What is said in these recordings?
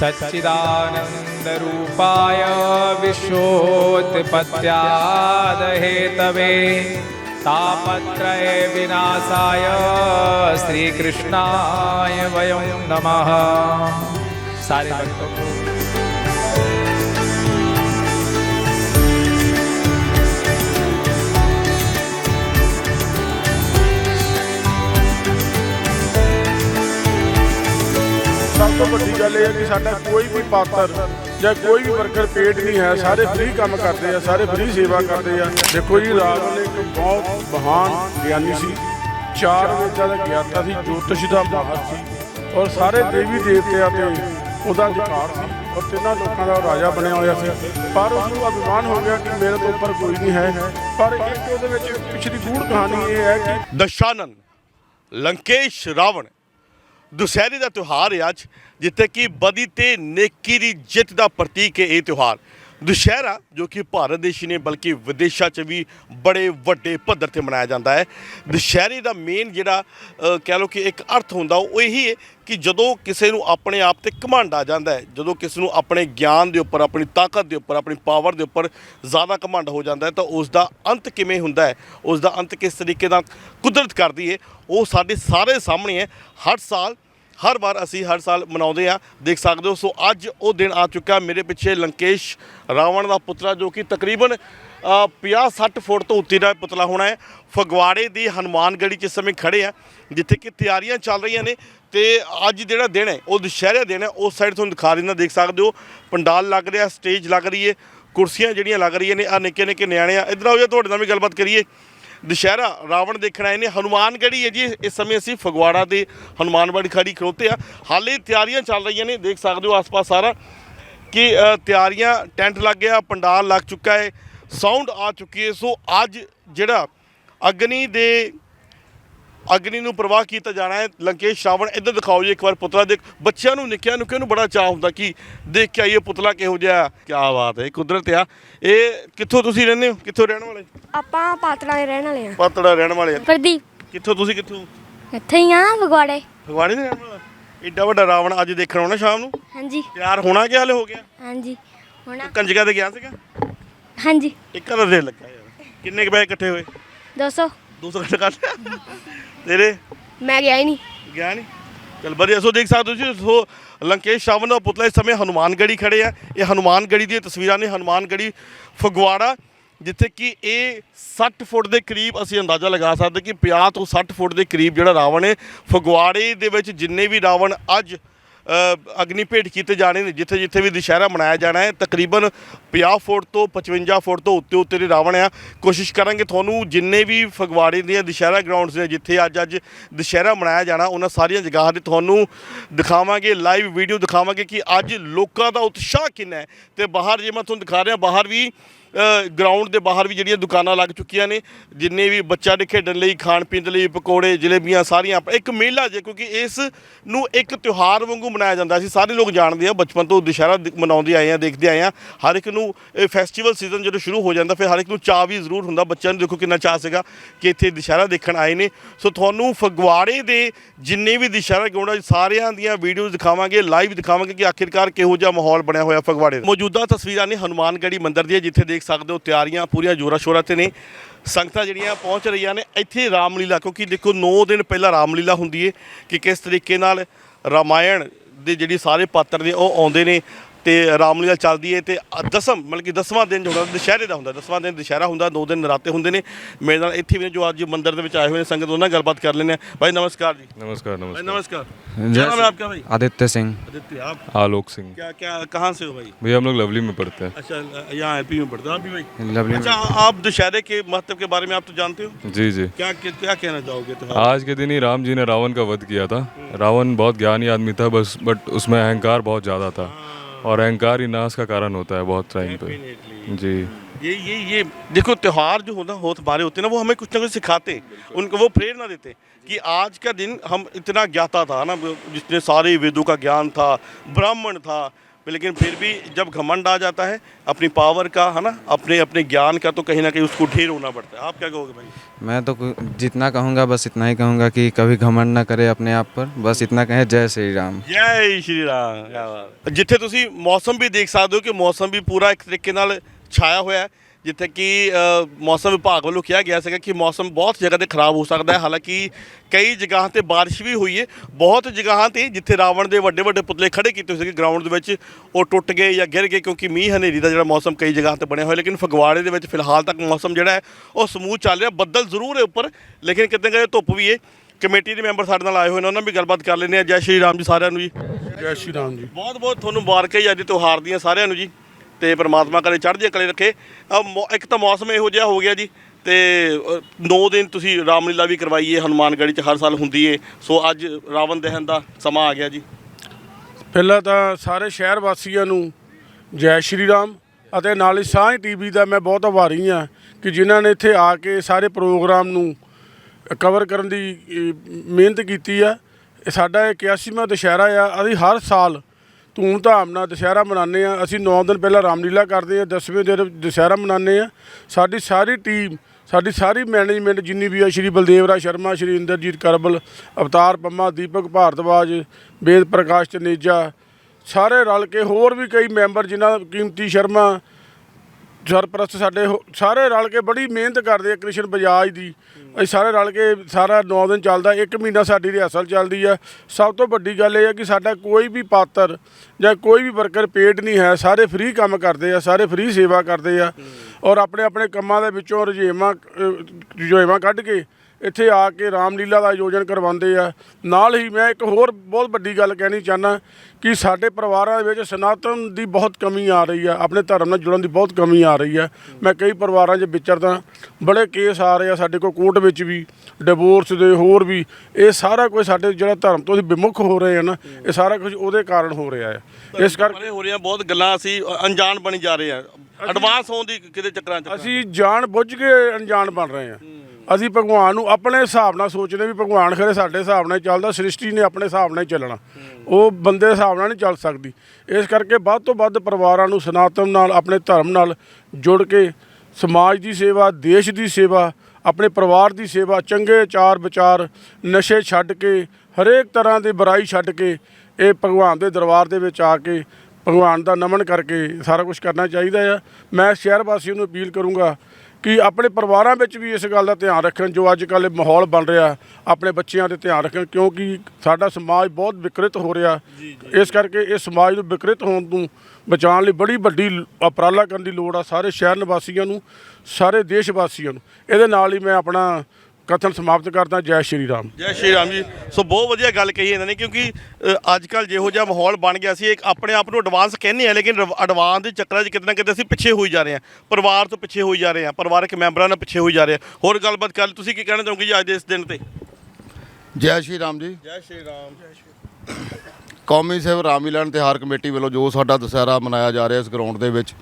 सच्चिदानन्दरूपाय विश्वोत्पत्त्यादहेतवे तापत्रये विनाशाय श्रीकृष्णाय वयं नमः सारे भक्तों ਗੱਲ ਇਹ ਹੈ ਕਿ ਸਾਡਾ ਕੋਈ ਵੀ ਪਾਤਰ ਜਾਂ ਕੋਈ ਵੀ ਵਰਕਰ ਪੇਡ ਨਹੀਂ ਹੈ, ਸਾਰੇ ਫ੍ਰੀ ਕੰਮ ਕਰਦੇ ਆ, ਸਾਰੇ ਫ੍ਰੀ ਸੇਵਾ ਕਰਦੇ ਆ। ਦੇਖੋ ਜੀ ਰਾਵਣ ਇੱਕ ਬਹੁਤ ਮਹਾਨ ਗਿਆਨੀ ਸੀ, ਚਾਰ ਵੇਦਾਂ ਦਾ ਗਿਆਤਾ ਸੀ, ਜੋਤਿਸ਼ ਦਾ ਮਾਹਰ ਸੀ ਔਰ ਸਾਰੇ ਦੇਵੀ ਦੇਵਤਿਆਂ ਤੇ ਉਹਦਾ ਅਧਿਕਾਰ ਸੀ ਔਰ ਤਿੰਨਾਂ ਲੋਕਾਂ ਦਾ ਰਾਜਾ ਬਣਿਆ ਹੋਇਆ ਸੀ। ਪਰ ਉਸ ਨੂੰ ਅਭਿਮਾਨ ਹੋ ਗਿਆ ਕਿ ਮੇਰੇ ਤੋਂ ਉੱਪਰ ਕੋਈ ਨਹੀਂ ਹੈ। ਪਰ ਇੱਕ ਉਹਦੇ ਵਿੱਚ ਪਿਛਲੀ ਗੂੜ ਕਹਾਣੀ ਇਹ ਹੈ ਕਿ ਦਸ਼ਾਨਨ, ਲੰਕੇਸ਼ ਰਾਵਣ ਦੁਸਹਿਰੇ ਦਾ ਤਿਉਹਾਰ ਹੈ ਅੱਜ, ਜਿੱਥੇ ਕਿ ਬਦੀ ਤੇ ਨੇਕੀ ਦੀ ਜਿੱਤ ਦਾ ਪ੍ਰਤੀਕ ਹੈ ਇਹ ਤਿਉਹਾਰ। ਦੁਸਹਿਰਾ ਜੋ ਕਿ ਭਾਰਤ ਦੇਸ਼ ਹੀ ਨਹੀਂ ਬਲਕਿ ਵਿਦੇਸ਼ਾਂ 'ਚ ਵੀ ਬੜੇ ਵੱਡੇ ਪੱਧਰ ਤੇ ਮਨਾਇਆ ਜਾਂਦਾ ਹੈ। ਦੁਸਹਿਰੇ ਦਾ ਮੇਨ ਜਿਹੜਾ ਅ, ਕਹਿ ਲਓ ਕਿ ਇੱਕ ਅਰਥ ਹੁੰਦਾ ਉਹ ਇਹੀ ਹੈ ਕਿ ਜਦੋਂ ਕਿਸੇ ਨੂੰ ਆਪਣੇ ਆਪ ਤੇ ਘਮੰਡ ਆ ਜਾਂਦਾ ਹੈ ਜਦੋਂ ਕਿਸੇ ਨੂੰ ਆਪਣੇ ਗਿਆਨ ਦੇ ਉੱਪਰ ਆਪਣੀ ਤਾਕਤ ਦੇ ਉੱਪਰ ਆਪਣੀ ਪਾਵਰ ਦੇ ਉੱਪਰ ਜ਼ਿਆਦਾ ਘਮੰਡ ਹੋ ਜਾਂਦਾ ਹੈ ਤਾਂ ਉਸ ਦਾ ਅੰਤ ਕਿਵੇਂ ਹੁੰਦਾ ਹੈ ਉਸ ਦਾ ਅੰਤ ਕਿਸ ਤਰੀਕੇ ਨਾਲ ਕੁਦਰਤ ਕਰਦੀ ਹੈ ਉਹ ਸਾਡੇ ਸਾਰੇ ਸਾਹਮਣੇ ਹੈ। ਹਰ ਸਾਲ ਹਰ ਵਾਰ ਅਸੀਂ ਹਰ ਸਾਲ ਮਨਾਉਂਦੇ ਆ ਦੇਖ ਸਕਦੇ ਹੋ, ਸੋ ਅੱਜ ਉਹ ਦਿਨ ਆ ਚੁੱਕਾ ਮੇਰੇ ਪਿੱਛੇ ਲੰਕੇਸ਼ ਰਾਵਣ ਦਾ ਪੁੱਤਰਾ ਜੋ ਕਿ ਤਕਰੀਬਨ 50-60 ਫੁੱਟ ਤੋਂ ਉੱਤੇ ਦਾ ਪੁਤਲਾ ਹੋਣਾ ਹੈ। ਫਗਵਾੜੇ ਦੀ ਹਨੂਮਾਨਗੜੀ 'ਚ ਇਸ ਸਮੇਂ ਖੜੇ ਆ, ਜਿੱਥੇ ਕਿ ਤਿਆਰੀਆਂ ਚੱਲ ਰਹੀਆਂ ਨੇ। ਤੇ ਅੱਜ ਜਿਹੜਾ ਦਿਨ ਹੈ, ਉਹ ਦੁਸ਼ਹਿਰੇ ਦਿਨ ਹੈ। ਉਸ ਸਾਈਡ ਤੁਹਾਨੂੰ ਦਿਖਾ ਦਿੰਦਾ, ਦੇਖ ਸਕਦੇ ਹੋ, ਪੰਡਾਲ ਲੱਗ ਰਿਹਾ, ਸਟੇਜ ਲੱਗ ਰਹੀ ਹੈ, ਕੁਰਸੀਆਂ ਜਿਹੜੀਆਂ ਲੱਗ ਰਹੀਆਂ ਨੇ ਆ ਨਿੱਕੇ ਨਿੱਕੇ ਨਿਆਣੇ ਆ। ਇਧਰ ਆਓ ਜੀ, ਤੁਹਾਡੇ ਨਾਲ ਵੀ ਗੱਲਬਾਤ ਕਰੀਏ। ਦੁਸ਼ਹਿਰਾ ਰਾਵਣ ਦੇਖਣ ਆਏ ਨੇ। ਹਨੂਮਾਨਗੜੀ ਹੈ ਜੀ? ਇਸ ਸਮੇਂ ਅਸੀਂ ਫਗਵਾੜਾ ਦੇ ਹਨੂਮਾਨਗੜੀ ਖੜੀ ਖਲੋਤੇ ਆ ਹਾਲੇ ਤਿਆਰੀਆਂ ਚੱਲ ਰਹੀਆਂ ਨੇ। ਦੇਖ ਸਕਦੇ ਹੋ ਆਸ-ਪਾਸ ਸਾਰਾ ਕਿ ਤਿਆਰੀਆਂ ਟੈਂਟ ਲੱਗ ਗਿਆ, ਪੰਡਾਲ ਲੱਗ ਚੁੱਕਾ ਹੈ। ਸਾਊਂਡ ਆ ਚੁੱਕੀ ਹੈ। ਸੋ ਅੱਜ ਜਿਹੜਾ ਅਗਨੀ ਦੇ ਅਗਨੀ ਨੂੰ ਪ੍ਰਵਾਹ ਕੀਤਾ ਜਾਣਾ ਹੈ। ਲੰਕੇਸ਼ ਰਾਵਣ ਇੱਧਰ ਦਿਖਾਓ ਜੀ ਇੱਕ ਵਾਰ ਪੁਤਲਾ ਦੇਖ। ਬੱਚਿਆਂ ਨੂੰ ਨਿੱਕਿਆਂ ਨੂੰ ਕਿਹਨੂੰ ਬੜਾ ਚਾਹ ਹੁੰਦਾ ਕਿ ਦੇਖ ਕੇ ਆਈਏ ਪੁਤਲਾ ਕਿਹੋ ਜਿਹਾ ਕੀ ਬਾਤ ਹੈ ਇਹ ਕੁਦਰਤ ਆ। ਇਹ ਕਿੱਥੋਂ ਤੁਸੀਂ ਰਹਿੰਦੇ ਹੋ? ਕਿੱਥੋਂ ਰਹਿਣ ਵਾਲੇ? ਆਪਾਂ ਪਾਤੜਾਂ ਦੇ ਰਹਿਣ ਵਾਲੇ ਆ ਪਾਤੜਾ ਰਹਿਣ ਵਾਲੇ ਆ। ਪ੍ਰਦੀਪ। ਕਿੱਥੋਂ ਤੁਸੀਂ ਕਿੱਥੋਂ? ਇੱਥੇ ਹੀ ਆ ਫਗਵਾੜੇ। ਫਗਵਾੜੇ ਦੇ ਰਹਿਣ ਵਾਲਾ? ਏਡਾ ਵੱਡਾ ਰਾਵਣ ਅੱਜ ਦੇਖਣ ਆਉਣਾ ਸ਼ਾਮ ਨੂੰ? ਹਾਂਜੀ। ਤਿਆਰ ਹੋਣਾ ਕਿ ਹਾਲੇ ਹੋ ਗਿਆ? ਹਾਂਜੀ ਹੁਣ। ਕੰਜਗਾ ਤੇ ਗਿਆ ਸੀਗਾ? ਹਾਂਜੀ। ਇੱਕ ਦਾ ਦਿਲ ਲੱਗਾ ਯਾਰ। ਕਿੰਨੇ ਕੁ ਪੈਸੇ ਇਕੱਠੇ ਹੋਏ? 200 ਦੂਸਰਾ ਟਕਾ ਲਿਆ ਤੇਰੇ? ਮੈਂ ਗਿਆ ਹੀ ਨਹੀਂ। ਗਿਆ ਨਹੀਂ? ਚਲ ਵਧੀਆ ਸੋ ਦੇਖ ਸਕਦੇ ਹੋ ਜੀ ਸੋ ਲੰਕੇਸ਼ ਰਾਵਣ ਦਾ ਪੁਤਲਾ ਇਸ ਸਮੇਂ ਹਨੂਮਾਨਗੜੀ ਖੜੇ ਆ। ਇਹ ਹਨੂਮਾਨਗੜੀ ਦੀਆਂ ਤਸਵੀਰਾਂ ਨੇ ਹਨੂਮਾਨਗੜੀ ਫਗਵਾੜਾ ਜਿੱਥੇ ਕਿ ਇਹ 60 ਫੁੱਟ ਦੇ ਕਰੀਬ ਅਸੀਂ ਅੰਦਾਜ਼ਾ ਲਗਾ ਸਕਦੇ ਕਿ 50 ਤੋਂ 60 ਫੁੱਟ ਦੇ ਕਰੀਬ ਜਿਹੜਾ ਰਾਵਣ ਹੈ ਫਗਵਾੜੇ ਦੇ ਵਿੱਚ ਜਿੰਨੇ ਵੀ ਰਾਵਣ ਅੱਜ ਅਗਨੀ ਭੇਟ ਕੀਤੇ ਜਾਣੇ ਨੇ, ਜਿੱਥੇ ਜਿੱਥੇ ਵੀ ਦੁਸ਼ਹਿਰਾ ਮਨਾਇਆ ਜਾਣਾ ਹੈ। ਤਕਰੀਬਨ 50 ਫੁੱਟ ਤੋਂ 55 ਫੁੱਟ ਤੋਂ ਉੱਤੇ ਉੱਤੇ ਦੇ ਰਾਵਣ ਆ। ਕੋਸ਼ਿਸ਼ ਕਰਾਂਗੇ ਤੁਹਾਨੂੰ ਜਿੰਨੇ ਵੀ ਫਗਵਾੜੇ ਦੀਆਂ ਦੁਸ਼ਹਿਰਾ ਗਰਾਊਂਡਸ ਨੇ, ਜਿੱਥੇ ਅੱਜ ਅੱਜ ਦੁਸ਼ਹਿਰਾ ਮਨਾਇਆ ਜਾਣਾ, ਉਹਨਾਂ ਸਾਰੀਆਂ ਜਗ੍ਹਾ ਤੇ ਤੁਹਾਨੂੰ ਦਿਖਾਵਾਂਗੇ ਲਾਈਵ ਵੀਡੀਓ ਦਿਖਾਵਾਂਗੇ ਕਿ ਅੱਜ ਲੋਕਾਂ ਦਾ ਉਤਸ਼ਾਹ ਕਿੰਨਾ ਹੈ। ਤੇ ਬਾਹਰ ਜੇ ਮੈਂ ਤੁਹਾਨੂੰ ਦਿਖਾ ਰਿਹਾ, ਬਾਹਰ ਵੀ ਗਰਾਊਂਡ ਦੇ ਬਾਹਰ ਵੀ ਜਿਹੜੀਆਂ ਦੁਕਾਨਾਂ ਲੱਗ ਚੁੱਕੀਆਂ ਨੇ, ਜਿੰਨੇ ਵੀ ਬੱਚਾ ਦੇ ਖੇਡਣ ਲਈ, ਖਾਣ ਪੀਣ ਦੇ ਲਈ, ਪਕੌੜੇ, ਜਲੇਬੀਆਂ ਸਾਰੀਆਂ ਇੱਕ ਮੇਲਾ ਜੇ, ਕਿਉਂਕਿ ਇਸ ਨੂੰ ਇੱਕ ਤਿਉਹਾਰ ਵਾਂਗੂ ਮਨਾਇਆ ਜਾਂਦਾ ਸੀ, ਸਾਰੇ ਲੋਕ ਜਾਣਦੇ ਆ, ਬਚਪਨ ਤੋਂ ਦੁਸ਼ਹਿਰਾ ਮਨਾਉਂਦੇ ਆਏ ਆ, ਦੇਖਦੇ ਆਏ ਆ, ਹਰ ਇੱਕ ਨੂੰ, ਇਹ ਫੈਸਟੀਵਲ ਸੀਜ਼ਨ ਜਦੋਂ ਸ਼ੁਰੂ ਹੋ ਜਾਂਦਾ, ਫਿਰ ਹਰ ਇੱਕ ਨੂੰ ਚਾਅ ਵੀ ਜ਼ਰੂਰ ਹੁੰਦਾ, ਬੱਚਿਆਂ ਨੂੰ ਦੇਖੋ ਕਿੰਨਾ ਚਾਅ ਸੀਗਾ ਕਿ ਇੱਥੇ ਦੁਸ਼ਹਿਰਾ ਦੇਖਣ ਆਏ ਨੇ। ਸੋ ਤੁਹਾਨੂੰ ਫਗਵਾੜੇ ਦੇ ਜਿੰਨੇ ਵੀ ਦੁਸ਼ਹਿਰਾ ਗਰਾਊਂਡਾਂ 'ਚ ਸਾਰਿਆਂ ਦੀਆਂ ਵੀਡੀਓਜ਼ ਦਿਖਾਵਾਂਗੇ ਲਾਈਵ ਦਿਖਾਵਾਂਗੇ ਕਿ ਆਖਿਰਕਾਰ ਕਿਹੋ ਜਿਹਾ ਮਾਹੌਲ ਬਣਿਆ ਹੋਇਆ ਫਗਵਾੜੇ ਮੌਜੂਦਾ ਤਸਵੀਰਾਂ ਨੇ ਹਨੂਮਾਨਗੜੀ ਮੰਦਿਰ ਦੀਆਂ, ਜਿੱਥੇ ਦੇਖ ਦੇਖ ਸਕਦੇ ਹੋ, ਤਿਆਰੀਆਂ ਪੂਰੀਆਂ ਜੋਰਾ ਸ਼ੋਰਾ ਤੇ ਨੇ। ਸੰਗਤਾਂ ਜਿਹੜੀਆਂ ਪਹੁੰਚ ਰਹੀਆਂ ਨੇ ਇੱਥੇ ਰਾਮਲੀਲਾ, ਕਿਉਂਕਿ ਦੇਖੋ 9 ਦਿਨ ਪਹਿਲਾਂ ਰਾਮਲੀਲਾ ਹੁੰਦੀ ਹੈ ਕਿ ਕਿਸ ਤਰੀਕੇ ਨਾਲ ਰਾਮਾਇਣ ਦੇ ਜਿਹੜੀ ਸਾਰੇ ਪਾਤਰ ਨੇ ਉਹ ਆਉਂਦੇ ਨੇ। ਤੇ ਰਾਮਲੀਲਾ ਚੱਲਦੀ ਹੈ ਤੇ ਅ- ਦਸਮ ਮਤਲਬ ਕਿ ਦਸਵਾਂ ਦਿਨ ਜੋ ਹੁੰਦਾ ਦੁਸ਼ਹਿਰੇ ਦਾ ਹੁੰਦਾ ਦਸਵਾਂ ਦਿਨ ਦੁਸ਼ਹਿਰਾ ਹੁੰਦਾ ਦੋ ਦਿਨ ਨਰਾਤੇ ਹੁੰਦੇ ਨੇ ਮੇਰੇ ਨਾਲ ਇੱਥੇ ਵੀ ਨੇ ਜੋ ਅੱਜ ਮੰਦਿਰ ਦੇ ਵਿੱਚ ਆਏ ਹੋਏ ਨੇ ਸੰਗਤ ਉਹਨਾਂ ਨਾਲ ਗੱਲਬਾਤ ਕਰ ਲੈਂਦੇ ਆ ਭਾਈ ਨਮਸਕਾਰ ਜੀ नमस्कार भाई नमस्कार नमस्कार जय क्या नाम है श्री- आपका भाई आदित्य सिंह आदित्य आप आलोक सिंह क्या क्या कहाँ से हो भाई भैया हम लोग लवली में पढ़ते हैं अच्छा यहाँ एलपी में पढ़ते हो आप भी भाई लवली अच्छा आप दशहरे के महत्व के बारे में आप तो जानते हो में जी जी क्या क्या, क्या कहना चाहोगे त्योहार आज के दिन ही राम जी ने रावण का वध किया था रावण बहुत ज्ञानी आदमी था बस बट उसमें अहंकार बहुत ज़्यादा था और अहंकार ही नाश का कारण होता है बहुत टाइम पे Definitely. जी ये ये ये देखो त्योहार जो होता होत हमारे होते हैं ना वो हमें कुछ ना कुछ सिखाते हैं उनको वो प्रेरणा देते हैं कि आज का दिन हम इतना ज्ञाता था ना जिसने सारे वेदों का ज्ञान था ब्राह्मण था लेकिन फिर भी जब घमंड आ जाता है अपनी पावर का है ना अपने अपने ज्ञान का तो कहीं ना कहीं उसको ढेर होना पड़ता है आप क्या कहोगे भाई मैं तो कु- जितना कहूँगा बस इतना ही कहूँगा कि कभी घमंड ना करे अपने आप पर बस इतना कहें जय श्री राम ਜੈ ਸ਼੍ਰੀ ਰਾਮ ਕਿਆ ਬਾਤ ਹੈ। ਜਿੱਥੇ ਤੁਸੀਂ ਮੌਸਮ ਵੀ ਦੇਖ ਸਕਦੇ ਹੋ ਕਿ ਮੌਸਮ ਵੀ ਪੂਰਾ ਇੱਕ ਤਰੀਕੇ ਨਾਲ ਛਾਇਆ ਹੋਇਆ ਹੈ ਜਿੱਥੇ ਕਿ ਮੌਸਮ ਵਿਭਾਗ ਵੱਲੋਂ ਕਿਹਾ ਗਿਆ ਸੀਗਾ ਕਿ ਮੌਸਮ ਬਹੁਤ ਜਗ੍ਹਾ ਤੇ ਖਰਾਬ ਹੋ ਸਕਦਾ ਹੈ। ਹਾਲਾਂਕਿ ਕਈ ਜਗ੍ਹਾ ਤੇ ਬਾਰਿਸ਼ ਵੀ ਹੋਈ ਹੈ ਬਹੁਤ ਜਗ੍ਹਾ ਤੇ ਜਿੱਥੇ ਰਾਵਣ ਦੇ ਵੱਡੇ ਵੱਡੇ ਪੁਤਲੇ ਖੜੇ ਕੀਤੇ ਹੋਏ ਸੀਗੇ ਗਰਾਊਂਡ ਦੇ ਵਿੱਚ ਉਹ ਟੁੱਟ ਗਏ ਜਾਂ ਗਿਰ ਗਏ ਕਿਉਂਕਿ ਮੀਂਹ ਹਨੇਰੀ ਦਾ ਜਿਹੜਾ ਮੌਸਮ ਕਈ ਜਗ੍ਹਾ ਤੇ ਬਣਿਆ ਹੋਇਆ ਲੇਕਿਨ ਫਗਵਾੜੇ ਦੇ ਵਿੱਚ ਫਿਲਹਾਲ ਤੱਕ ਮੌਸਮ ਜਿਹੜਾ ਹੈ ਉਹ ਸਮੂਥ ਚੱਲ ਰਿਹਾ। ਬੱਦਲ ਜ਼ਰੂਰ ਹੈ ਉੱਪਰ ਲੇਕਿਨ ਕਿਤੇ ਨਾ ਕਿਤੇ ਧੁੱਪ ਵੀ ਹੈ ਕਮੇਟੀ ਦੇ ਮੈਂਬਰ ਸਾਡੇ ਨਾਲ ਆਏ ਹੋਏ ਨੇ ਉਹਨਾਂ ਨਾਲ ਵੀ ਗੱਲਬਾਤ ਕਰ ਲੈਂਦੇ ਆ ਜੈ ਸ਼੍ਰੀ ਰਾਮ ਜੀ ਸਾਰਿਆਂ ਨੂੰ ਜੀ। ਜੈ ਸ਼੍ਰੀ ਰਾਮ ਜੀ। ਬਹੁਤ ਬਹੁਤ ਤੁਹਾਨੂੰ ਮੁਬਾਰਕਾਂ ਜੀ ਅੱਜ ਤਿਉਹਾਰ ਦੀਆਂ ਸਾਰਿਆਂ ਨੂੰ ਜੀ। ਤੇ ਪ੍ਰਮਾਤਮਾ ਕਰੇ ਚੜ੍ਹਦੀਆਂ ਕਲੇ ਰੱਖੇ। ਆਹ ਮੌ- ਇੱਕ ਤਾਂ ਮੌਸਮ ਇਹੋ ਜਿਹਾ ਹੋ ਗਿਆ ਜੀ ਤੇ 9 ਦਿਨ ਤੁਸੀਂ ਰਾਮਲੀਲਾ ਵੀ ਕਰਵਾਈ ਹੈ ਹਨੂਮਾਨਗੜ੍ਹੀ 'ਚ ਹਰ ਸਾਲ ਹੁੰਦੀ ਹੈ ਸੋ ਅੱਜ ਰਾਵਣ ਦਹਨ ਦਾ ਸਮਾਂ ਆ ਗਿਆ ਜੀ। ਪਹਿਲਾਂ ਤਾਂ ਸਾਰੇ ਸ਼ਹਿਰ ਵਾਸੀਆਂ ਨੂੰ ਜੈ ਸ਼੍ਰੀ ਰਾਮ ਅਤੇ ਨਾਲ ਹੀ ਸਾਂਝ ਟੀਵੀ ਦਾ ਮੈਂ ਬਹੁਤ ਆਭਾਰੀ ਹਾਂ ਕਿ ਜਿਨ੍ਹਾਂ ਨੇ ਇੱਥੇ ਆ ਕੇ ਸਾਰੇ ਪ੍ਰੋਗਰਾਮ ਨੂੰ ਕਵਰ ਕਰਨ ਦੀ ਅ, ਮਿਹਨਤ ਕੀਤੀ ਆ। ਇਹ ਸਾਡਾ ਇਹ 81ਵਾਂ ਦੁਸ਼ਹਿਰਾ ਆ ਅਸੀਂ ਹਰ ਸਾਲ ਧੂਮਧਾਮ ਨਾਲ ਦੁਸ਼ਹਿਰਾ ਮਨਾਉਂਦੇ ਆ। ਅਸੀਂ 9 ਦਿਨ ਪਹਿਲਾਂ ਰਾਮਲੀਲਾ ਕਰਦੇ ਆ 10ਵੇਂ ਦਿਨ ਦੁਸ਼ਹਿਰਾ ਮਨਾਉਂਦੇ ਆ। ਸਾਡੀ ਸਾਰੀ ਟੀਮ ਸਾਡੀ ਸਾਰੀ ਮੈਨੇਜਮੈਂਟ ਜਿੰਨੀ ਵੀ ਆ, ਸ਼੍ਰੀ ਬਲਦੇਵ ਬਲਦੇਵਰਾ ਸ਼ਰਮਾ, ਸ਼੍ਰੀ ਇੰਦਰਜੀਤ ਕਰਬਲ, ਅਵਤਾਰ ਪੰਮਾ, ਦੀਪਕ ਭਾਰਦਵਾਜ, ਵੇਦ ਪ੍ਰਕਾਸ਼ ਚਨੇਜਾ ਸਾਰੇ ਰਲ ਕੇ ਹੋਰ ਵੀ ਕਈ ਮੈਂਬਰ ਜਿਨ੍ਹਾਂ ਕੀਮਤੀ ਸ਼ਰਮਾ ਸਰਪ੍ਰਸਤ ਸਾਡੇ ਹੋ- ਸਾਰੇ ਰਲ ਕੇ ਬੜੀ ਮਿਹਨਤ ਕਰਦੇ ਆ ਕ੍ਰਿਸ਼ਨ ਬਜਾਜ ਦੀ। ਅਸੀਂ ਸਾਰੇ ਰਲ ਕੇ ਸਾਰਾ 9 ਦਿਨ ਚੱਲਦਾ ਇੱਕ ਮਹੀਨਾ ਸਾਡੀ ਰਿਹਰਸਲ ਚੱਲਦੀ ਆ। ਸਭ ਤੋਂ ਵੱਡੀ ਗੱਲ ਇਹ ਆ ਕਿ ਸਾਡਾ ਕੋਈ ਵੀ ਪਾਤਰ ਜਾਂ ਕੋਈ ਵੀ ਵਰਕਰ ਪੇਡ ਨਹੀਂ ਹੈ ਸਾਰੇ ਫ੍ਰੀ ਕੰਮ ਕਰਦੇ ਆ ਸਾਰੇ ਫ੍ਰੀ ਸੇਵਾ ਕਰਦੇ ਆ। ਔਰ ਆਪਣੇ ਆਪਣੇ ਕੰਮਾਂ ਦੇ ਵਿੱਚੋਂ ਰੁਝੇਵਾਂ ਅਹ, ਰੁਝੇਵਾਂ ਕੱਢ ਕੇ ਇੱਥੇ ਆ ਕੇ ਰਾਮਲੀਲਾ ਦਾ ਆਯੋਜਨ ਕਰਵਾਉਂਦੇ ਆ। ਨਾਲ ਹੀ ਮੈਂ ਇੱਕ ਹੋਰ ਬਹੁਤ ਵੱਡੀ ਗੱਲ ਕਹਿਣੀ ਚਾਹੁੰਦਾ ਕਿ ਸਾਡੇ ਪਰਿਵਾਰਾਂ ਦੇ ਵਿੱਚ ਸਨਾਤਨ ਦੀ ਬਹੁਤ ਕਮੀ ਆ ਰਹੀ ਆ। ਆਪਣੇ ਧਰਮ ਨਾਲ ਜੁੜਨ ਦੀ ਬਹੁਤ ਕਮੀ ਆ ਰਹੀ ਆ। ਮੈਂ ਕਈ ਪਰਿਵਾਰਾਂ 'ਚ ਵਿਚਰਦਾ ਬੜੇ ਕੇਸ ਆ ਰਹੇ ਆ ਸਾਡੇ ਕੋਲ ਕੋਰਟ ਵਿੱਚ ਵੀ ਡਿਵੋਰਸ ਦੇ ਹੋਰ ਵੀ। ਇਹ ਸਾਰਾ ਕੁਝ ਸਾਡੇ ਜਿਹੜਾ ਧਰਮ ਤੋਂ ਅਸੀਂ ਵਿਮੁਖ ਹੋ ਰਹੇ ਆ ਨਾ ਇਹ ਸਾਰਾ ਕੁਝ ਉਹਦੇ ਕਾਰਨ ਹੋ ਰਿਹਾ ਹੈ ਇਸ ਕਰਕੇ ਹੋ ਰਹੀਆਂ ਬਹੁਤ ਗੱਲਾਂ ਅਸੀਂ ਅਣਜਾਣ ਬਣੀ ਜਾ ਰਹੇ ਹਾਂ ਐਡਵਾਂਸ ਹੋਣ ਦੀ ਕਿਤੇ ਚੱਕਰਾਂ 'ਚ ਅਸੀਂ ਜਾਣ ਬੁੱਝ ਕੇ ਅਣਜਾਣ ਬਣ ਰਹੇ ਹਾਂ। ਅਸੀਂ ਭਗਵਾਨ ਨੂੰ ਆਪਣੇ ਹਿਸਾਬ ਨਾਲ ਸੋਚਦੇ ਵੀ ਭਗਵਾਨ ਖਰੇ ਸਾਡੇ ਹਿਸਾਬ ਨਾਲ ਹੀ ਚੱਲਦਾ, ਸ੍ਰਿਸ਼ਟੀ ਨੇ ਆਪਣੇ ਹਿਸਾਬ ਨਾਲ ਹੀ ਚੱਲਣਾ। ਉਹ ਬੰਦੇ ਹਿਸਾਬ ਨਾਲ ਨਹੀਂ ਚੱਲ ਸਕਦੀ। ਇਸ ਕਰਕੇ ਵੱਧ ਤੋਂ ਵੱਧ ਪਰਿਵਾਰਾਂ ਨੂੰ ਸਨਾਤਨ ਨਾਲ, ਆਪਣੇ ਧਰਮ ਨਾਲ ਜੁੜ ਕੇ ਸਮਾਜ ਦੀ ਸੇਵਾ, ਦੇਸ਼ ਦੀ ਸੇਵਾ, ਆਪਣੇ ਪਰਿਵਾਰ ਦੀ ਸੇਵਾ, ਚੰਗੇ ਚਾਰ ਵਿਚਾਰ, ਨਸ਼ੇ ਛੱਡ ਕੇ, ਹਰੇਕ ਤਰ੍ਹਾਂ ਦੀ ਬੁਰਾਈ ਛੱਡ ਕੇ, ਇਹ ਭਗਵਾਨ ਦੇ ਦਰਬਾਰ ਦੇ ਵਿੱਚ ਆ ਕੇ ਭਗਵਾਨ ਦਾ ਨਮਨ ਕਰਕੇ ਸਾਰਾ ਕੁਝ ਕਰਨਾ ਚਾਹੀਦਾ ਆ। ਮੈਂ ਸ਼ਹਿਰ ਵਾਸੀਆਂ ਨੂੰ ਅਪੀਲ ਕਰੂੰਗਾ ਕਿ ਆਪਣੇ ਪਰਿਵਾਰਾਂ ਵਿੱਚ ਵੀ ਇਸ ਗੱਲ ਦਾ ਧਿਆਨ ਰੱਖਣ ਜੋ ਅੱਜ ਕੱਲ੍ਹ ਮਾਹੌਲ ਬਣ ਰਿਹਾ ਆਪਣੇ ਬੱਚਿਆਂ ਦੇ ਧਿਆਨ ਰੱਖਣ ਕਿਉਂਕਿ ਸਾਡਾ ਸਮਾਜ ਬਹੁਤ ਵਿਕਰਿਤ ਹੋ ਰਿਹਾ। ਇਸ ਕਰਕੇ ਇਸ ਸਮਾਜ ਨੂੰ ਵਿਕਰਿਤ ਹੋਣ ਤੋਂ ਬਚਾਉਣ ਲਈ ਬੜੀ ਵੱਡੀ ਉਪਰਾਲਾ ਕਰਨ ਦੀ ਲੋੜ ਆ ਸਾਰੇ ਸ਼ਹਿਰ ਨਿਵਾਸੀਆਂ ਨੂੰ ਸਾਰੇ ਦੇਸ਼ ਵਾਸੀਆਂ ਨੂੰ। ਇਹਦੇ ਨਾਲ ਹੀ ਮੈਂ ਆਪਣਾ ਕਥਨ ਸਮਾਪਤ ਕਰਦਾ ਜੈ ਸ਼੍ਰੀ ਰਾਮ। ਜੈ ਸ਼੍ਰੀ ਰਾਮ ਜੀ। ਸੋ ਬਹੁਤ ਵਧੀਆ ਗੱਲ ਕਹੀ ਇਹਨਾਂ ਨੇ ਕਿਉਂਕਿ ਅੱਜ ਕੱਲ ਜਿਹੋ ਜਿਹਾ ਮਾਹੌਲ ਬਣ ਗਿਆ ਸੀ ਇੱਕ ਆਪਣੇ ਆਪ ਨੂੰ ਐਡਵਾਂਸ ਕਹਿੰਦੇ ਆ ਲੇਕਿਨ ਐਡਵਾਂਸ ਦੇ ਚੱਕਰਾਂ 'ਚ ਕਿਤੇ ਨਾ ਕਿਤੇ ਅਸੀਂ ਪਿੱਛੇ ਹੋਈ ਜਾ ਰਹੇ ਹਾਂ। ਪਰਿਵਾਰ ਤੋਂ ਪਿੱਛੇ ਹੋਈ ਜਾ ਰਹੇ ਹਾਂ ਪਰਿਵਾਰਕ ਮੈਂਬਰਾਂ ਨਾਲ ਪਿੱਛੇ ਹੋਈ ਜਾ ਰਹੇ ਹਾਂ। ਹੋਰ ਗੱਲਬਾਤ ਕਰ ਤੁਸੀਂ ਕੀ ਕਹਿਣਾ ਚਾਹੋਗੇ ਜੀ ਅੱਜ ਦੇ ਇਸ ਦਿਨ ਤੇ? ਜੈ ਸ਼੍ਰੀ ਰਾਮ ਜੀ। ਜੈ ਸ਼੍ਰੀ ਰਾਮ। ਕੌਮੀ ਸੇਵਾ ਰਾਮਲੀਲਾ ਤਿਉਹਾਰ ਕਮੇਟੀ ਵੱਲੋਂ ਜੋ ਸਾਡਾ ਦੁਸਹਿਰਾ ਮਨਾਇਆ ਜਾ ਰਿਹਾ ਇਸ ਗਰਾਊਂਡ ਦੇ ਵਿੱਚ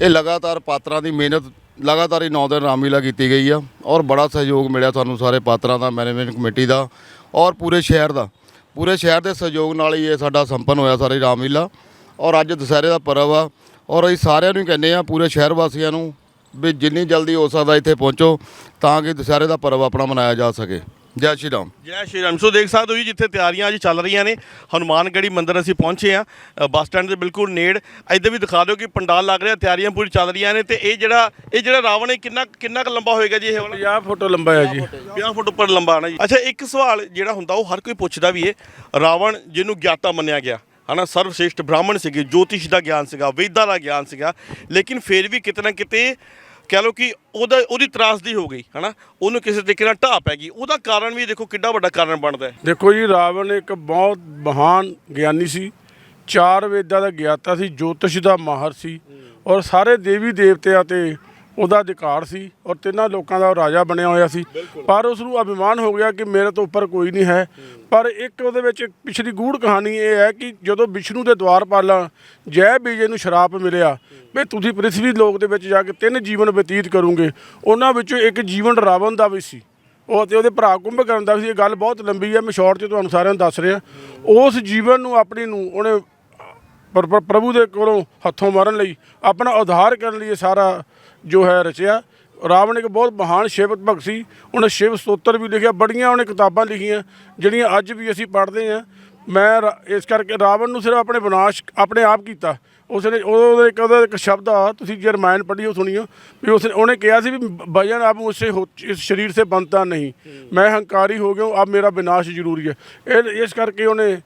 ਇਹ ਲਗਾਤਾਰ ਪਾਤਰਾਂ ਦੀ ਮਿਹਨਤ ਲਗਾਤਾਰ ਹੀ 9 ਦਿਨ ਰਾਮਲੀਲਾ ਕੀਤੀ ਗਈ ਆ ਔਰ ਬੜਾ ਸਹਿਯੋਗ ਮਿਲਿਆ ਤੁਹਾਨੂੰ ਸਾਰੇ ਪਾਤਰਾਂ ਦਾ ਮੈਨੇਜਮੈਂਟ ਕਮੇਟੀ ਦਾ ਔਰ ਪੂਰੇ ਸ਼ਹਿਰ ਦਾ। ਪੂਰੇ ਸ਼ਹਿਰ ਦੇ ਸਹਿਯੋਗ ਨਾਲ ਹੀ ਇਹ ਸਾਡਾ ਸੰਪੰਨ ਹੋਇਆ ਸਾਰੀ ਰਾਮਲੀਲਾ ਔਰ ਅੱਜ ਦੁਸਹਿਰੇ ਦਾ ਪਰਵ ਆ ਔਰ ਅਸੀਂ ਸਾਰਿਆਂ ਨੂੰ ਹੀ ਕਹਿੰਦੇ ਆ ਪੂਰੇ ਸ਼ਹਿਰ ਵਾਸੀਆਂ ਨੂੰ ਵੀ ਜਿੰਨੀ ਜਲਦੀ ਹੋ ਸਕਦਾ ਇੱਥੇ ਪਹੁੰਚੋ ਤਾਂ ਕਿ ਦੁਸਹਿਰੇ ਦਾ ਪਰਵ ਆਪਣਾ ਮਨਾਇਆ ਜਾ ਸਕੇ। ਜੈ ਸ਼੍ਰੀ ਰਾਮ। ਜੈ ਸ਼੍ਰੀ ਰਾਮ। ਸੋ ਦੇਖ ਸਕਦੇ ਹੋ ਜੀ ਜਿੱਥੇ ਤਿਆਰੀਆਂ ਅੱਜ ਚੱਲ ਰਹੀਆਂ ਨੇ ਹਨੂਮਾਨਗੜੀ ਮੰਦਿਰ ਅਸੀਂ ਪਹੁੰਚੇ ਆ ਬੱਸ ਸਟੈਂਡ ਦੇ ਬਿਲਕੁਲ ਨੇੜ। ਇੱਧਰ ਵੀ ਦਿਖਾ ਦਿਓ ਕਿ ਪੰਡਾਲ ਲੱਗ ਰਿਹਾ ਤਿਆਰੀਆਂ ਪੂਰੀ ਚੱਲ ਰਹੀਆਂ ਨੇ ਤੇ ਇਹ ਜਿਹੜਾ ਇਹ ਜਿਹੜਾ ਰਾਵਣ ਹੈ ਕਿੰਨਾ ਕਿੰਨਾ ਕੁ ਲੰਬਾ ਹੋਏਗਾ ਜੀ ਇਹ ਵਾਲਾ? 50 ਫੁੱਟ ਲੰਬਾ ਹੈ ਜੀ। 50 ਫੁੱਟ ਉੱਪਰ ਲੰਬਾ ਨਾ ਜੀ। ਅੱਛਾ ਇੱਕ ਸਵਾਲ ਜਿਹੜਾ ਹੁੰਦਾ ਉਹ ਹਰ ਕੋਈ ਪੁੱਛਦਾ ਵੀ ਏ ਰਾਵਣ ਜਿਹਨੂੰ ਗਿਆਤਾ ਮੰਨਿਆ ਗਿਆ ਹਨਾ ਸਰਵਸ਼੍ਰੇਸ਼ਟ ਬ੍ਰਾਹਮਣ ਸੀਗੇ ਜੋਤਿਸ਼ ਦਾ ਗਿਆਨ ਸੀਗਾ ਵੇਦਾਂ ਦਾ ਗਿਆਨ ਸੀਗਾ ਲੇਕਿਨ ਫਿਰ ਵੀ ਕਿਤੇ ਨਾ ਕਿਤੇ ਕਹਿ ਲਓ ਕਿ ਉਹਦਾ ਉਹਦੀ ਤਰਾਸਦੀ ਹੋ ਗਈ, ਹਨਾ? ਉਹਨੂੰ ਕਿਸੇ ਤਰੀਕੇ ਨਾਲ ਢਾਹ ਪੈ ਗਈ। ਉਹਦਾ ਕਾਰਨ ਵੀ ਦੇਖੋ ਕਿੱਡਾ ਵੱਡਾ ਕਾਰਨ ਬਣਦਾ ਹੈ। ਦੇਖੋ ਜੀ, ਰਾਵਣ ਇੱਕ ਬਹੁਤ ਮਹਾਨ ਗਿਆਨੀ ਸੀ। ਚਾਰ ਵੇਦਾਂ ਦਾ ਗਿਆਤਾ ਸੀ, ਜੋਤਿਸ਼ ਦਾ ਮਾਹਰ ਸੀ। ਔਰ ਸਾਰੇ ਦੇਵੀ ਦੇਵਤਿਆਂ ਤੇ ਉਹਦਾ ਅਧਿਕਾਰ ਸੀ ਔਰ ਤਿੰਨਾਂ ਲੋਕਾਂ ਦਾ ਉਹ ਰਾਜਾ ਬਣਿਆ ਹੋਇਆ ਸੀ। ਪਰ ਉਸ ਨੂੰ ਅਭਿਮਾਨ ਹੋ ਗਿਆ ਕਿ ਮੇਰੇ ਤੋਂ ਉੱਪਰ ਕੋਈ ਨਹੀਂ ਹੈ। ਪਰ ਇੱਕ ਉਹਦੇ ਵਿੱਚ ਪਿਛਲੀ ਗੂੜ ਕਹਾਣੀ ਇਹ ਹੈ ਕਿ ਜਦੋਂ ਵਿਸ਼ਨੂੰ ਦੇ ਦਵਾਰਪਾਲਾਂ ਜੈ ਬੀਜੇ ਨੂੰ ਸ਼ਰਾਪ ਮਿਲਿਆ ਵੀ ਤੁਸੀਂ ਪ੍ਰਿਥਵੀ ਲੋਕ ਦੇ ਵਿੱਚ ਜਾ ਕੇ ਤਿੰਨ ਜੀਵਨ ਬਤੀਤ ਕਰੋਗੇ। ਉਹਨਾਂ ਵਿੱਚੋਂ ਇੱਕ ਜੀਵਨ ਰਾਵਣ ਦਾ ਵੀ ਸੀ। ਉਹ ਤੇ ਉਹਦੇ ਭਰਾ ਕੁੰਭਕਰਨ ਦਾ ਸੀ। ਇਹ ਗੱਲ ਬਹੁਤ ਲੰਬੀ ਹੈ ਮੈਂ ਸ਼ਾਰਟ 'ਚ ਤੁਹਾਨੂੰ ਸਾਰਿਆਂ ਨੂੰ ਦੱਸ ਰਿਹਾ। ਉਸ ਜੀਵਨ ਨੂੰ ਆਪਣੀ ਨੂੰ ਉਹਨੇ ਪਰ ਪਰ ਪ੍ਰਭੂ ਦੇ ਕੋਲੋਂ ਹੱਥੋਂ ਮਾਰਨ ਲਈ ਆਪਣਾ ਉਧਾਰ ਕਰਨ ਲਈ ਸਾਰਾ ਜੋ ਹੈ ਰਚਿਆ। ਰਾਵਣ ਇੱਕ ਬਹੁਤ ਮਹਾਨ ਸ਼ਿਵ ਭਗਤ ਸੀ। ਉਹਨੇ ਸ਼ਿਵ ਸਤੋਤਰ ਵੀ ਲਿਖਿਆ, ਬੜੀਆਂ ਉਹਨੇ ਕਿਤਾਬਾਂ ਲਿਖੀਆਂ, ਜਿਹੜੀਆਂ ਅੱਜ ਵੀ ਅਸੀਂ ਪੜ੍ਹਦੇ ਹਾਂ। ਮੈਂ ਰਾ- ਇਸ ਕਰਕੇ ਰਾਵਣ ਨੂੰ ਸਿਰਫ ਆਪਣੇ ਵਿਨਾਸ਼, ਆਪਣੇ ਆਪ ਕੀਤਾ। ਉਸਨੇ, ਉਹਦਾ ਇੱਕ ਉਹਦਾ ਇੱਕ ਸ਼ਬਦ ਆ, ਤੁਸੀਂ ਜੇ ਰਮਾਇਣ ਪੜ੍ਹੀਓ, ਸੁਣੀਓ, ਵੀ ਉਸ ਉਹਨੇ ਕਿਹਾ ਸੀ ਵੀ ਭਜਨ ਆਪ ਉਸੇ ਹੋ, ਇਸ ਸਰੀਰ ਸੇ ਬਣਤਾ ਨਹੀਂ। ਮੈਂ ਹੰਕਾਰੀ ਹੋ ਗਿਆ ਆਪ ਮੇਰਾ ਵਿਨਾਸ਼ ਜ਼ਰੂਰੀ ਹੈ। ਇਹ, ਇਸ ਕਰਕੇ ਉਹਨੇ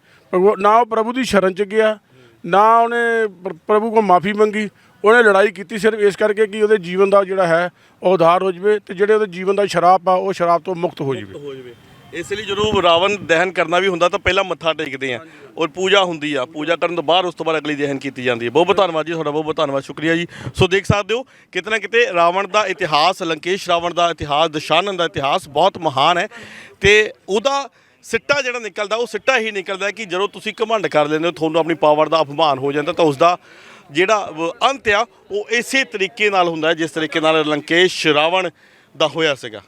ਨਾ ਉਹ ਪ੍ਰਭੂ ਦੀ ਸ਼ਰਨ ਚ ਗਿਆ, ਨਾ ਉਹਨੇ ਪ੍ਰਭੂ ਕੋ ਮਾਫੀ ਮੰਗੀ ਉਹਨੇ ਲੜਾਈ ਕੀਤੀ ਸਿਰਫ ਇਸ ਕਰਕੇ ਕਿ ਉਹਦੇ ਜੀਵਨ ਦਾ ਜਿਹੜਾ ਹੈ ਉਹ ਉਧਾਰ ਹੋ ਜਵੇ ਤੇ ਜਿਹੜੇ ਉਹਦੇ ਜੀਵਨ ਦਾ ਸ਼ਰਾਪ ਆ ਉਹ ਸ਼ਰਾਪ ਤੋਂ ਮੁਕਤ ਹੋ ਜਵੇ। ਹੋ ਜਵੇ। ਇਸ ਲਈ ਜਦੋਂ ਰਾਵਣ ਦਹਨ ਕਰਨਾ ਵੀ ਹੁੰਦਾ ਤਾਂ ਪਹਿਲਾਂ ਮੱਥਾ ਟੇਕਦੇ ਆ। ਔਰ ਪੂਜਾ ਹੁੰਦੀ ਆ। ਪੂਜਾ ਕਰਨ ਤੋਂ ਬਾਅਦ ਉਸ ਤੋਂ ਬਾਅਦ ਅਗਲੀ ਦਹਨ ਕੀਤੀ ਜਾਂਦੀ ਹੈ ਬਹੁਤ ਬਹੁਤ ਧੰਨਵਾਦ ਜੀ ਤੁਹਾਡਾ ਬਹੁਤ ਬਹੁਤ ਧੰਨਵਾਦ। ਸ਼ੁਕਰੀਆ ਜੀ। ਸੋ ਦੇਖ ਸਕਦੇ ਹੋ ਕਿਤੇ ਨਾ ਕਿਤੇ ਰਾਵਣ ਦਾ ਇਤਿਹਾਸ ਲੰਕੇਸ਼ ਰਾਵਣ ਦਾ ਇਤਿਹਾਸ ਦਸ਼ਾਨਨ ਦਾ ਇਤਿਹਾਸ ਬਹੁਤ ਮਹਾਨ ਹੈ ਤੇ ਉਹਦਾ ਸਿੱਟਾ ਜਿਹੜਾ ਨਿਕਲਦਾ ਉਹ ਸਿੱਟਾ ਹੀ ਨਿਕਲਦਾ ਕਿ ਜਦੋਂ ਤੁਸੀਂ ਘਮੰਡ ਕਰ ਲੈਂਦੇ ਹੋ ਤੁਹਾਨੂੰ ਆਪਣੀ ਪਾਵਰ ਦਾ ਅਪਮਾਨ ਹੋ ਜਾਂਦਾ ਤਾਂ ਉਸ ਦਾ ਜਿਹੜਾ ਅੰਤ ਆ, ਉਹ ਇਸੇ ਤਰੀਕੇ ਨਾਲ ਹੁੰਦਾ ਜਿਸ ਤਰੀਕੇ ਨਾਲ ਲੰਕੇਸ਼ ਰਾਵਣ ਦਾ ਹੋਇਆ ਸੀਗਾ।